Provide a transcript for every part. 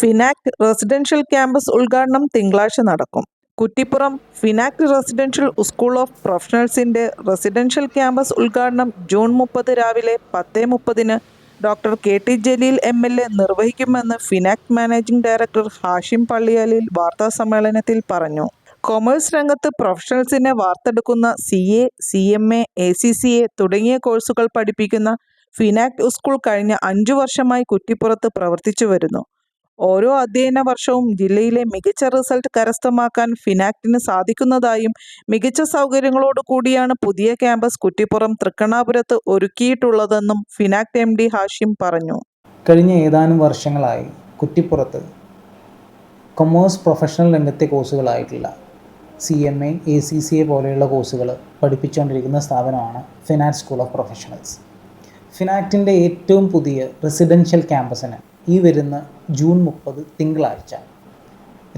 ഫിനാക്ട് residential campus ഉദ്ഘാടനം തിങ്കളാഴ്ച നടക്കും. Kuttippuram Finact residential school of പ്രൊഫഷണൽസിന്റെ residential campus ഉദ്ഘാടനം ജൂൺ മുപ്പത് രാവിലെ പത്ത് മുപ്പതിന് doctor K T Jaleel M L A നിർവഹിക്കുമെന്ന് ഫിനാക്ട് managing director Hashim Palliyalil വാർത്താ സമ്മേളനത്തിൽ പറഞ്ഞു. കൊമേഴ്സ് രംഗത്ത് പ്രൊഫഷണൽസിനെ വാർത്തെടുക്കുന്ന C A C M A A C C A തുടങ്ങിയ കോഴ്സുകൾ പഠിപ്പിക്കുന്ന ഫിനാക്ട് സ്കൂൾ കഴിഞ്ഞ അഞ്ചു വർഷമായി കുറ്റിപ്പുറത്ത് പ്രവർത്തിച്ചു വരുന്നു. ഓരോ അധ്യയന വർഷവും ജില്ലയിലെ മികച്ച റിസൾട്ട് കരസ്ഥമാക്കാൻ ഫിനാക്ടിന് സാധിക്കുന്നതായും മികച്ച സൗകര്യങ്ങളോട് കൂടിയാണ് പുതിയ ക്യാമ്പസ് കുറ്റിപ്പുറം തൃക്കണ്ണാപുരത്ത് ഒരുക്കിയിട്ടുള്ളതെന്നും ഫിനാക്ട് എം ഡി ഹാഷിം പറഞ്ഞു. കഴിഞ്ഞ ഏതാനും വർഷങ്ങളായി കുറ്റിപ്പുറത്ത് കൊമേഴ്സ് പ്രൊഫഷണൽ രംഗത്തെ കോഴ്സുകളായിട്ടുള്ള C M A A C C A പോലെയുള്ള കോഴ്സുകൾ പഠിപ്പിച്ചുകൊണ്ടിരിക്കുന്ന സ്ഥാപനമാണ് ഫിനാൻസ് സ്കൂൾ ഓഫ് പ്രൊഫഷണൽസ്. ഫിനാക്റ്റിന്റെ ഏറ്റവും പുതിയ റെസിഡൻഷ്യൽ ക്യാമ്പസിന് ഈ വരുന്ന ജൂൺ മുപ്പത് തിങ്കളാഴ്ച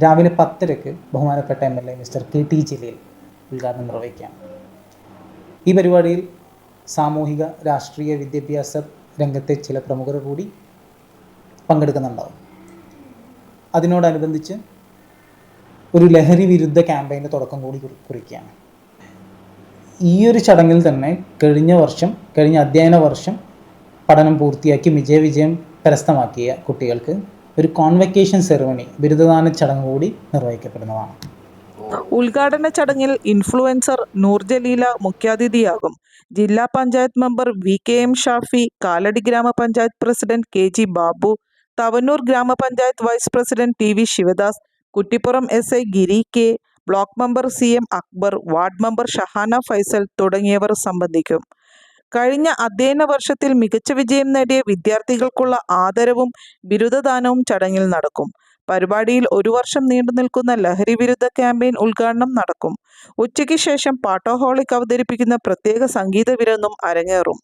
രാവിലെ പത്തരയ്ക്ക് ബഹുമാനപ്പെട്ട M L A mister K T Jaleel ഉദ്ഘാടനം നിർവഹിക്കാം. ഈ പരിപാടിയിൽ സാമൂഹിക രാഷ്ട്രീയ വിദ്യാഭ്യാസ രംഗത്തെ ചില പ്രമുഖർ കൂടി പങ്കെടുക്കുന്നുണ്ടാവും. അതിനോടനുബന്ധിച്ച് ഒരു ലഹരി വിരുദ്ധ ക്യാമ്പയിന്റെ തുടക്കം കൂടി കുറി- കുറിക്കുകയാണ്. ഈ ഒരു ചടങ്ങിൽ തന്നെ കഴിഞ്ഞ വർഷം കഴിഞ്ഞ അധ്യയന വർഷം പഠനം പൂർത്തിയാക്കി വിജയവിജയം കരസ്ഥമാക്കിയ കുട്ടികൾക്ക് ഒരു കോൺവെക്കേഷൻ സെറമണി ബിരുദദാന ചടങ്ങ് കൂടി നിർവഹിക്കപ്പെടുന്നതാണ്. ഉദ്ഘാടന ചടങ്ങിൽ ഇൻഫ്ലുവൻസർ നൂർജലീല മുഖ്യാതിഥിയാകും. ജില്ലാ panchayat member V K M Shafi Kaladi ഗ്രാമപഞ്ചായത്ത് president K G Babu Thavanur ഗ്രാമപഞ്ചായത്ത് vice president T V Sivadas Kuttippuram S I Giri K block member C M Akbar ward member Shahana Faisal തുടങ്ങിയവർ സംബന്ധിക്കും. കഴിഞ്ഞ അധ്യയന വർഷത്തിൽ മികച്ച വിജയം നേടിയ വിദ്യാർത്ഥികൾക്കുള്ള ആദരവും ബിരുദദാനവും ചടങ്ങിൽ നടക്കും. പരിപാടിയിൽ ഒരു വർഷം നീണ്ടു നിൽക്കുന്ന ലഹരി വിരുദ്ധ ക്യാമ്പയിൻ ഉദ്ഘാടനം നടക്കും. ഉച്ചയ്ക്ക് ശേഷം പാട്ടോഹോളിക് അവതരിപ്പിക്കുന്ന പ്രത്യേക സംഗീത വിരുന്നും അരങ്ങേറും.